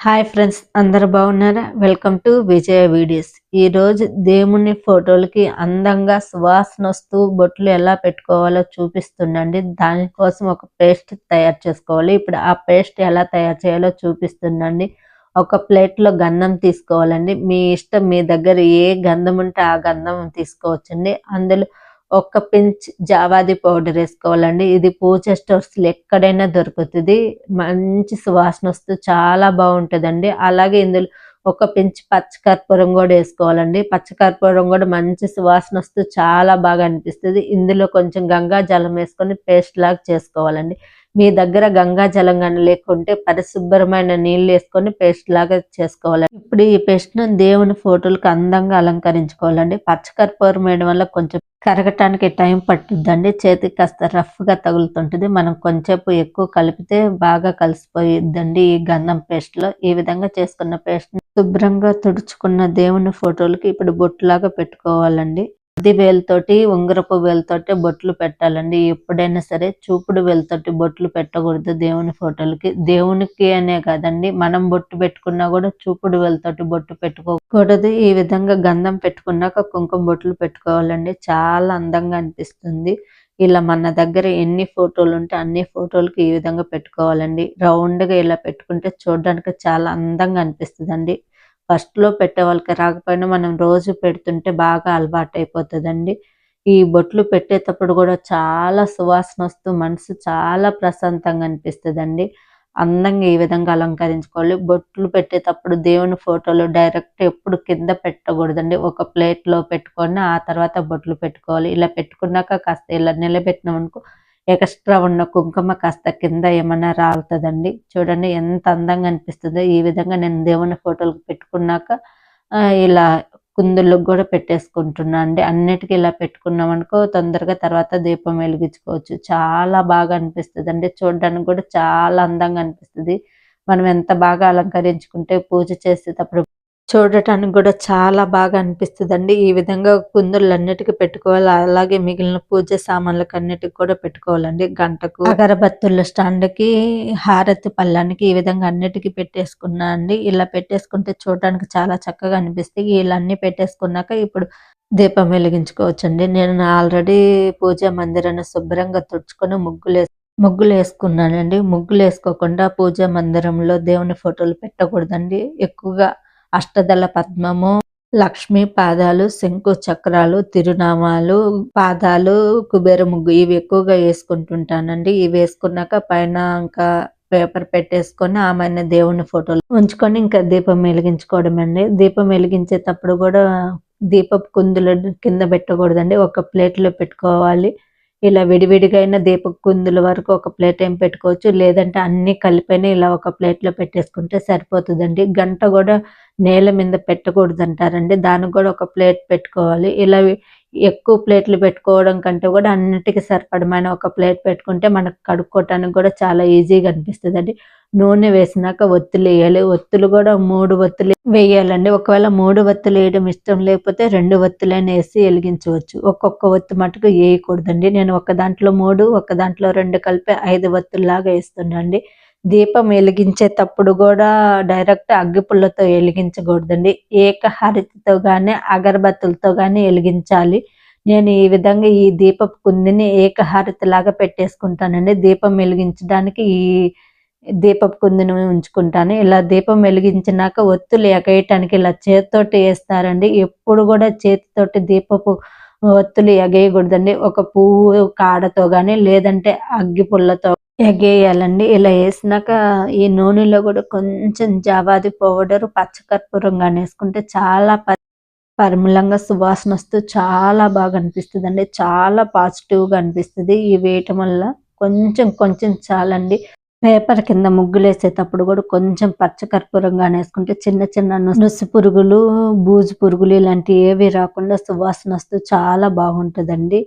Hi friends అందరు బాగున్నారా? Welcome to Vijaya videos ఈ రోజు దేవుని ఫోటోలకి అందంగా సువాసన వస్తూ బొట్లు ఎలా పెట్టుకోవాలో చూపిస్తుండండి. దానికోసం ఒక పేస్ట్ తయారు చేసుకోవాలి. ఇప్పుడు ఆ పేస్ట్ ఎలా తయారు చేయాలో చూపిస్తుండండి. ఒక ప్లేట్లో గంధం తీసుకోవాలండి. మీ ఇష్టం మీ దగ్గర ఏ గంధం ఉంటే ఆ గంధం తీసుకోవచ్చండి. అందులో ఒక్క పించ్ జావాది పౌడర్ వేసుకోవాలండి. ఇది పూజ స్టోర్స్లో ఎక్కడైనా దొరుకుతుంది. మంచి సువాసన వస్తూ చాలా బాగుంటుందండి. అలాగే ఇందులో ఒక పించ్ పచ్చకర్పూరం కూడా వేసుకోవాలండి. పచ్చకర్పూరం కూడా మంచి సువాసన వస్తూ చాలా బాగా అనిపిస్తుంది. ఇందులో కొంచెం గంగా జలం వేసుకొని పేస్ట్ లాగా చేసుకోవాలండి. మీ దగ్గర గంగా జలం కానీ లేకుంటే పరిశుభ్రమైన నీళ్ళు వేసుకొని పేస్ట్ లాగా చేసుకోవాలి ఇప్పుడు ఈ పేస్ట్ను దేవుని ఫోటోలకు అందంగా అలంకరించుకోవాలండి. పచ్చకర్పూరం వేయడం వల్ల కొంచెం కరగటానికి టైం పట్టుద్దండి. చేతికి కాస్త రఫ్గా తగులుతుంటుంది. మనం కొంచెంపు ఎక్కువ కలిపితే బాగా కలిసిపోయిద్దండి ఈ గంధం పేస్ట్లో. ఈ విధంగా చేసుకున్న పేస్ట్ శుభ్రంగా తుడుచుకున్న దేవుని ఫోటోలకి ఇప్పుడు బొట్టులాగా పెట్టుకోవాలండి. అది వేలుతోటి ఉంగరపు వేలుతోటి బొట్లు పెట్టాలండి. ఎప్పుడైనా సరే చూపుడు వేలుతోటి బొట్లు పెట్టకూడదు దేవుని ఫోటోలకి. దేవునికి అనే కాదండి మనం బొట్టు పెట్టుకున్నా కూడా చూపుడు వేలుతోటి బొట్టు పెట్టుకోకూడదు. ఈ విధంగా గంధం పెట్టుకున్నాక కుంకుమ బొట్లు పెట్టుకోవాలండి. చాలా అందంగా అనిపిస్తుంది. ఇలా మన దగ్గర ఎన్ని ఫోటోలు ఉంటే అన్ని ఫోటోలకి ఈ విధంగా పెట్టుకోవాలండి. రౌండ్గా ఇలా పెట్టుకుంటే చూడడానికి చాలా అందంగా అనిపిస్తుంది ఫస్ట్లో పెట్టే వాళ్ళకి రాకపోయినా మనం రోజు పెడుతుంటే బాగా అలవాటు అయిపోతుందండి ఈ బొట్లు పెట్టేటప్పుడు కూడా చాలా సువాసన వస్తూ మనసు చాలా ప్రశాంతంగా అనిపిస్తుందండి. అందంగా ఈ విధంగా అలంకరించుకోవాలి. బొట్లు పెట్టేటప్పుడు దేవుని ఫోటోలు డైరెక్ట్ ఎప్పుడు కింద పెట్టకూడదండి. ఒక ప్లేట్లో పెట్టుకొని ఆ తర్వాత బొట్లు పెట్టుకోవాలి. ఇలా పెట్టుకున్నాక కాస్త ఇలా నిలబెట్టినాం అనుకో ఎక్స్ట్రా ఉన్న కుంకుమ కాస్త కింద ఏమన్నా రాలుతుందండి. చూడండి ఎంత అందంగా అనిపిస్తుందో. ఈ విధంగా నేను దేవుని ఫోటోలు పెట్టుకున్నాక ఇలా కుందులకు కూడా పెట్టేసుకుంటున్నా అండి. అన్నిటికీ ఇలా పెట్టుకున్నాం అనుకో తొందరగా తర్వాత దీపం వెలిగించుకోవచ్చు. చాలా బాగా అనిపిస్తుంది అండి చూడడానికి కూడా చాలా అందంగా అనిపిస్తుంది. మనం ఎంత బాగా అలంకరించుకుంటే పూజ చేసేటప్పుడు చూడటానికి కూడా చాలా బాగా అనిపిస్తుందండి. ఈ విధంగా కుందులు పెట్టుకోవాలి. అలాగే మిగిలిన పూజ సామాన్లకు అన్నిటికి కూడా పెట్టుకోవాలండి. గంటకు అగరబత్తుల స్టాండ్కి హారతి పళ్ళానికి ఈ విధంగా అన్నిటికీ పెట్టేసుకున్నా అండి. ఇలా పెట్టేసుకుంటే చూడటానికి చాలా చక్కగా అనిపిస్తాయి. ఇలా అన్ని పెట్టేసుకున్నాక ఇప్పుడు దీపం వెలిగించుకోవచ్చండి. నేను ఆల్రెడీ పూజా మందిరాన్ని శుభ్రంగా తుడుచుకొని ముగ్గులు ముగ్గులు వేసుకున్నానండి ముగ్గులు వేసుకోకుండా పూజా మందిరంలో దేవుని ఫోటోలు పెట్టకూడదండి. ఎక్కువగా అష్టదళ పద్మము లక్ష్మి పాదాలు శంకు చక్రాలు తిరునామాలు పాదాలు కుబేర ముగ్గు ఇవి ఎక్కువగా వేసుకుంటుంటానండి. ఇవి వేసుకున్నాక పైన ఇంకా పేపర్ పెట్టేసుకొని ఆమె దేవుని ఫోటోలు ఉంచుకొని ఇంకా దీపం వెలిగించుకోవడం అండి దీపం వెలిగించేటప్పుడు కూడా దీపపు కుందులు కింద పెట్టకూడదండి. ఒక ప్లేట్లో పెట్టుకోవాలి. ఇలా విడివిడిగా అయినా దీప కుందుల వరకు ఒక ప్లేట్ ఏం పెట్టుకోవచ్చు. లేదంటే అన్ని కలిపైన ఇలా ఒక ప్లేట్లో పెట్టేసుకుంటే సరిపోతుందండి. గంట కూడా నేల మీద పెట్టకూడదు అంటారండి దానికి కూడా ఒక ప్లేట్ పెట్టుకోవాలి. ఇలా ఎక్కువ ప్లేట్లు పెట్టుకోవడం కంటే కూడా అన్నిటికీ సరిపడమైన ఒక ప్లేట్ పెట్టుకుంటే మనకు కడుక్కోవటానికి కూడా చాలా ఈజీగా అనిపిస్తుంది అండి నూనె వేసినాక ఒత్తులు వేయాలి. ఒత్తులు కూడా మూడు ఒత్తులు వేయాలండి. ఒకవేళ మూడు ఒత్తులు వేయడం ఇష్టం లేకపోతే రెండు ఒత్తులైనా వేసి వెలిగించవచ్చు. ఒక్కొక్క ఒత్తు మటుకు వేయకూడదండి. నేను ఒక దాంట్లో మూడు ఒక దాంట్లో రెండు కలిపి ఐదు ఒత్తుల్లాగా వేస్తుండండి. దీపం వెలిగించేటప్పుడు కూడా డైరెక్ట్ అగ్గిపుల్లతో వెలిగించకూడదండి. ఏకహారతితో కానీ అగరబత్తులతో కానీ వెలిగించాలి. నేను ఈ విధంగా ఈ దీపపు కుందిని ఏకహారతి లాగా పెట్టేసుకుంటానండి. దీపం వెలిగించడానికి ఈ దీపపు కుందిని ఉంచుకుంటాను. ఇలా దీపం వెలిగించినాక ఒత్తులు ఎగేయటానికి ఇలా చేతితోటి వేస్తారండి. ఎప్పుడు కూడా చేతితోటి దీపపు ఒత్తులు ఎగేయకూడదండి. ఒక పువ్వు కాడతో కానీ లేదంటే అగ్గి పుల్లతో ఎగేయాలండి. ఇలా వేసినాక ఈ నూనెలో కూడా కొంచెం జావాది పౌడర్ పచ్చకర్పూరం కానీ వేసుకుంటే చాలా పరిమళంగా సువాసన వస్తూ చాలా బాగా అనిపిస్తుంది అండి చాలా పాజిటివ్గా అనిపిస్తుంది ఈ వేయటం వల్ల. కొంచెం కొంచెం చాలండి. పేపర్ కింద ముగ్గులు వేసేటప్పుడు కూడా కొంచెం పచ్చకర్పూరంగా వేసుకుంటే చిన్న చిన్న నుసు పురుగులు బూజు పురుగులు ఇలాంటివి ఏవి రాకుండా సువాసన వస్తూ చాలా బాగుంటుందండి.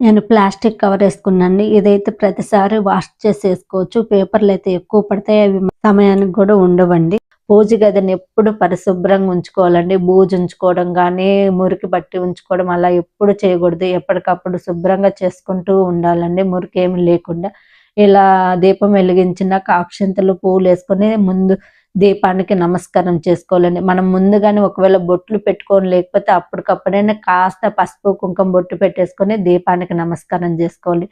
నేను ప్లాస్టిక్ కవర్ వేసుకున్నాను ఇదైతే ప్రతిసారి వాష్ చేసి వేసుకోవచ్చు పేపర్లు అయితే ఎక్కువ పడతాయి. అవి సమయానికి కూడా ఉండవండి. పూజ గదిని ఎప్పుడు పరిశుభ్రంగా ఉంచుకోవాలండి. బూజు ఉంచుకోవడం కానీ మురికి బట్టి ఉంచుకోవడం అలా ఎప్పుడు చేయకూడదు. ఎప్పటికప్పుడు శుభ్రంగా చేసుకుంటూ ఉండాలండి. మురికి ఏమి లేకుండా. ఇలా దీపం వెలిగించినాక అక్షంతలు పూలు వేసుకొని ముందు దీపానికి నమస్కారం చేసుకోవాలండి. మనం ముందుగానే ఒకవేళ బొట్లు పెట్టుకొని లేకపోతే అప్పటికప్పుడైనా కాస్త పసుపు కుంకుమ బొట్టు పెట్టేసుకొని దీపానికి నమస్కారం చేసుకోవాలి.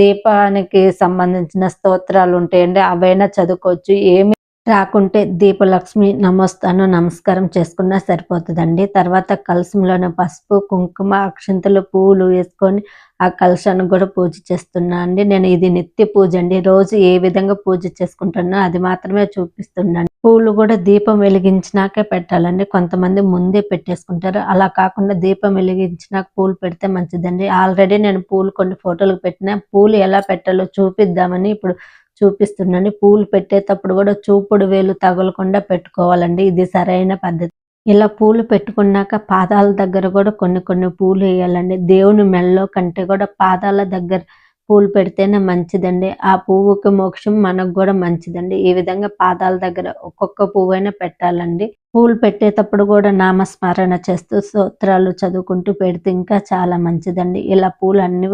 దీపానికి సంబంధించిన స్తోత్రాలు ఉంటాయండి. అవైనా చదువుకోవచ్చు. ఏమి రాకుంటే దీపలక్ష్మి నమస్తాను నమస్కారం చేసుకున్నా సరిపోతుందండి. తర్వాత కలసంలోనే పసుపు కుంకుమ అక్షంతలు పూలు వేసుకొని ఆ కలశాన్ని కూడా పూజ చేస్తున్నా అండి. నేను ఇది నిత్య పూజ అండి. రోజు ఏ విధంగా పూజ చేసుకుంటున్నా అది మాత్రమే చూపిస్తున్నాను పూలు కూడా దీపం వెలిగించినాకే పెట్టాలండి. కొంతమంది ముందే పెట్టేసుకుంటారు. అలా కాకుండా దీపం వెలిగించినాక పూలు పెడితే మంచిదండి. ఆల్రెడీ నేను పూలు కొన్ని ఫోటోలకు పెట్టిన పూలు ఎలా పెట్టాలో చూపిద్దామని ఇప్పుడు చూపిస్తున్నాను. పూలు పెట్టేటప్పుడు కూడా చూపుడు వేలు తగలకుండా పెట్టుకోవాలండి. ఇది సరైన పద్ధతి. ఇలా పూలు పెట్టుకున్నాక పాదాల దగ్గర కూడా కొన్ని కొన్ని పూలు వేయాలండి. దేవుని మెల్లో కంటే కూడా పాదాల దగ్గర పూలు పెడితేనే మంచిదండి. ఆ పువ్వుకి మోక్షం మనకు కూడా మంచిదండి. ఈ విధంగా పాదాల దగ్గర ఒక్కొక్క పువ్వు అయినా పెట్టాలండి. పూలు పెట్టేటప్పుడు కూడా నామస్మరణ చేస్తూ స్తోత్రాలు చదువుకుంటూ పెడితే ఇంకా చాలా మంచిదండి. ఇలా పూలు అన్ని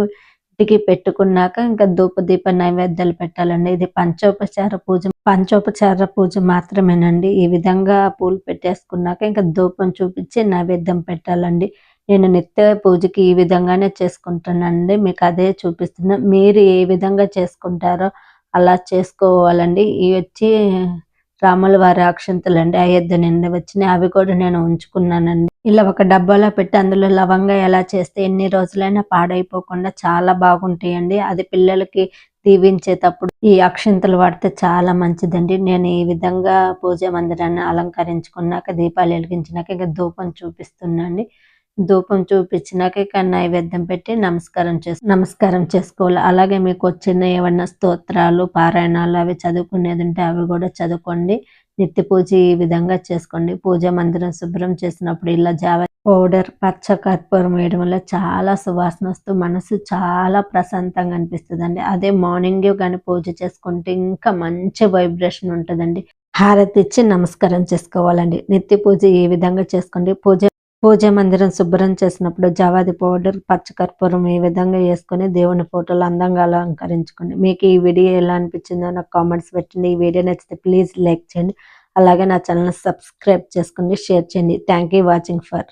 ఇంటికి పెట్టుకున్నాక ఇంకా ధూప దీప నైవేద్యాలు పెట్టాలండి. ఇది పంచోపచార పూజ పంచోపచార పూజ మాత్రమేనండి. ఈ విధంగా పూలు పెట్టేసుకున్నాక ఇంకా ధూపం చూపించి నైవేద్యం పెట్టాలండి. నేను నిత్య పూజకి ఈ విధంగానే చేసుకుంటానండి. మీకు అదే చూపిస్తున్నా. మీరు ఏ విధంగా చేసుకుంటారో అలా చేసుకోవాలండి. ఇవి వచ్చి రాముల వారి అక్షంతలు అండి అయోధ్య నిండి వచ్చినాయి. అవి కూడా నేను ఉంచుకున్నానండి. ఇలా ఒక డబ్బాలో పెట్టి అందులో లవంగా ఎలా చేస్తే ఎన్ని రోజులైనా పాడైపోకుండా చాలా బాగుంటాయండి. అది పిల్లలకి దీవించేటప్పుడు ఈ అక్షంతలు వాడితే చాలా మంచిదండి. నేను ఈ విధంగా పూజ మందిరాన్ని అలంకరించుకున్నాక దీపాలు వెలిగించినాక ఇంకా ధూపం చూపిస్తున్నాండి. ధూపం చూపించినాక ఇక నైవేద్యం పెట్టి నమస్కారం చేసు నమస్కారం చేసుకోవాలి. అలాగే మీకు వచ్చిన ఏమన్నా స్తోత్రాలు పారాయణాలు అవి చదువుకునేది ఉంటే అవి కూడా చదువుకోండి. నిత్య పూజ ఈ విధంగా చేసుకోండి. పూజ మందిరం శుభ్రం చేసినప్పుడు ఇలా జావ పౌడర్ పచ్చ కర్పూరం వేయడం వల్ల చాలా సువాసన వస్తూ మనసు చాలా ప్రశాంతంగా అనిపిస్తుంది అదే మార్నింగ్ కానీ పూజ చేసుకుంటే ఇంకా మంచి వైబ్రేషన్ ఉంటుందండి. హారతి ఇచ్చి నమస్కారం చేసుకోవాలండి. నిత్య పూజ ఈ విధంగా చేసుకోండి? పూజ పూజ మందిరం శుభ్రం చేసినప్పుడు జవాది పౌడర్ పచ్చకర్పూరం ఈ విధంగా వేసుకొని దేవుని ఫోటోలు అందంగా అలంకరించుకోండి. మీకు ఈ వీడియో ఎలా అనిపించిందో నాకు కామెంట్స్ పెట్టండి. ఈ వీడియో నచ్చితే ప్లీజ్ లైక్ చేయండి. అలాగే నా ఛానల్ సబ్స్క్రైబ్ చేసుకోండి షేర్ చేయండి. Thank you watching for